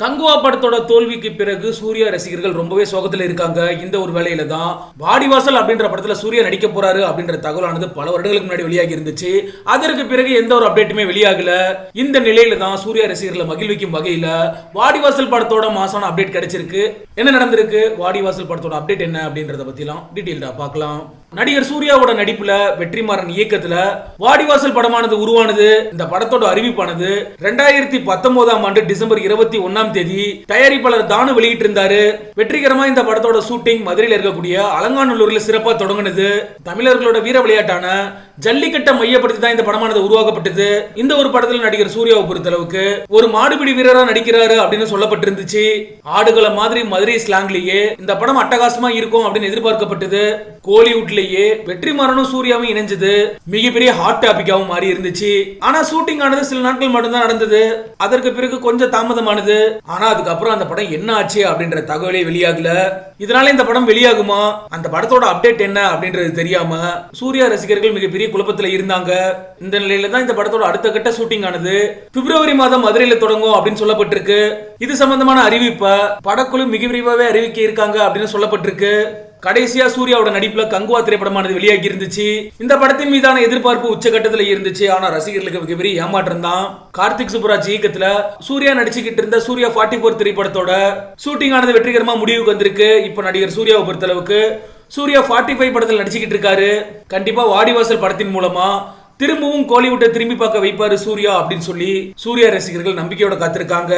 கங்குவா படத்தோட தோல்விக்கு பிறகு சூர்யா ரசிகர்கள் ரொம்பவே சோகத்தில் இருக்காங்க. இந்த ஒரு வேலையில தான் வாடிவாசல் அப்படின்ற படத்துல சூர்யா நடிக்க போறாரு அப்படின்ற தகவலானது பல வருடங்களுக்கு முன்னாடி வெளியாகி இருந்துச்சு. அதற்கு பிறகு எந்த ஒரு அப்டேட்டுமே வெளியாகல. இந்த நிலையில தான் சூர்யா ரசிகர்களை மகிழ்விக்கும் வகையில வாடிவாசல் படத்தோட மாசான அப்டேட் கிடைச்சிருக்கு. என்ன நடந்திருக்கு? வாடிவாசல் படத்தோட அப்டேட் என்ன அப்படின்றத பத்திலாம் டீட்டெயில்டா பார்க்கலாம். நடிகர் சூர்யாவோட நடிப்புல வெற்றிமாறன் இயக்கத்துல வாடிவாசல் படமானது உருவானது இந்த படத்தோட அறிவிப்பானது ரெண்டாயிரத்தி பத்தொன்பதாம் ஆண்டு டிசம்பர் இருபத்தி ஒன்னாம் தேதி தயாரிப்பாளர் தானு வெளியிட்டு இருந்தாரு வெற்றிகரமா இந்த படத்தோட ஷூட்டிங் மதுரையில் இருக்கக்கூடிய அலங்காநல்லூர்ல சிறப்பா தொடங்குனது தமிழர்களோட வீர விளையாட்டான ஜல்லிக்கட்டை மையப்படுத்தி தான் இந்த படமானது உருவாக்கப்பட்டது. இந்த ஒரு படத்துல நடிகர் சூர்யாவை பொறுத்தளவுக்கு ஒரு மாடுபிடி வீரரா நடிக்கிறாரு அப்படின்னு சொல்லப்பட்டிருந்துச்சு. ஆடுகளை மாதிரி மதுரை ஸ்லாங்லயே இந்த படம் அட்டகாசமா இருக்கும் அப்படின்னு எதிர்பார்க்கப்பட்டது. கோலிவுட்லயே வெற்றிமாறனும் சூர்யாவும் இணைஞ்சது. மிகப்பெரிய ஹாட் டாபிக்காவும் மாறி இருந்துச்சு. ஆனா ஷூட்டிங் ஆனது சில நாட்கள் மட்டும்தான் நடந்தது. அதற்கு பிறகு கொஞ்சம் தாமதமானது. ஆனா அதுக்கப்புறம் அந்த படம் என்ன ஆச்சு அப்படின்ற தகவலே வெளியாகல. இதனால இந்த படம் வெளியாகுமா? அந்த படத்தோட அப்டேட் என்ன அப்படின்றது தெரியாம சூர்யா ரசிகர்கள் மிகப்பெரிய குழப்பத்தில் இருந்தாங்க. இந்த நிலையில தான் இந்த படத்தோட அடுத்த கட்ட ஷூட்டிங் ஆனது. பிப்ரவரி மாதம் மதுரையில தொடங்கும் அப்படின்னு சொல்லப்பட்டிருக்கு. இது சம்பந்தமான அறிவிப்பை படக்குழு மிக விரிவாகவே அறிவிக்க இருக்காங்க அப்படின்னு சொல்லப்பட்டிருக்கு. கடைசியா சூர்யாவோட நடிப்புல கங்குவா திரைப்படமானது வெளியாகி இருந்துச்சு. இந்த படத்தின் மீதான எதிர்பார்ப்பு உச்சகட்டத்துல இருந்துச்சு. ஆனா ரசிகர்களுக்கு மிகப்பெரிய ஏமாற்றம் தான். கார்த்திக் சுப்ராஜ் இயக்கத்துல சூர்யா நடிச்சுக்கிட்டு இருந்த சூர்யா ஃபார்ட்டி ஃபோர் திரைப்படத்தோட ஷூட்டிங் ஆனது வெற்றிகரமா முடிவுக்கு வந்திருக்கு. இப்போ நடிகர் சூர்யாவை பொறுத்தளவுக்கு சூர்யா ஃபார்ட்டி ஃபைவ் படத்தில் நடிச்சுக்கிட்டு இருக்காரு. கண்டிப்பா வாடிவாசல் படத்தின் மூலமா திரும்பவும் கோலிவுட்டை திரும்பி பார்க்க வைப்பாரு சூர்யா அப்படின்னு சொல்லி சூர்யா ரசிகர்கள் நம்பிக்கையோட காத்திருக்காங்க.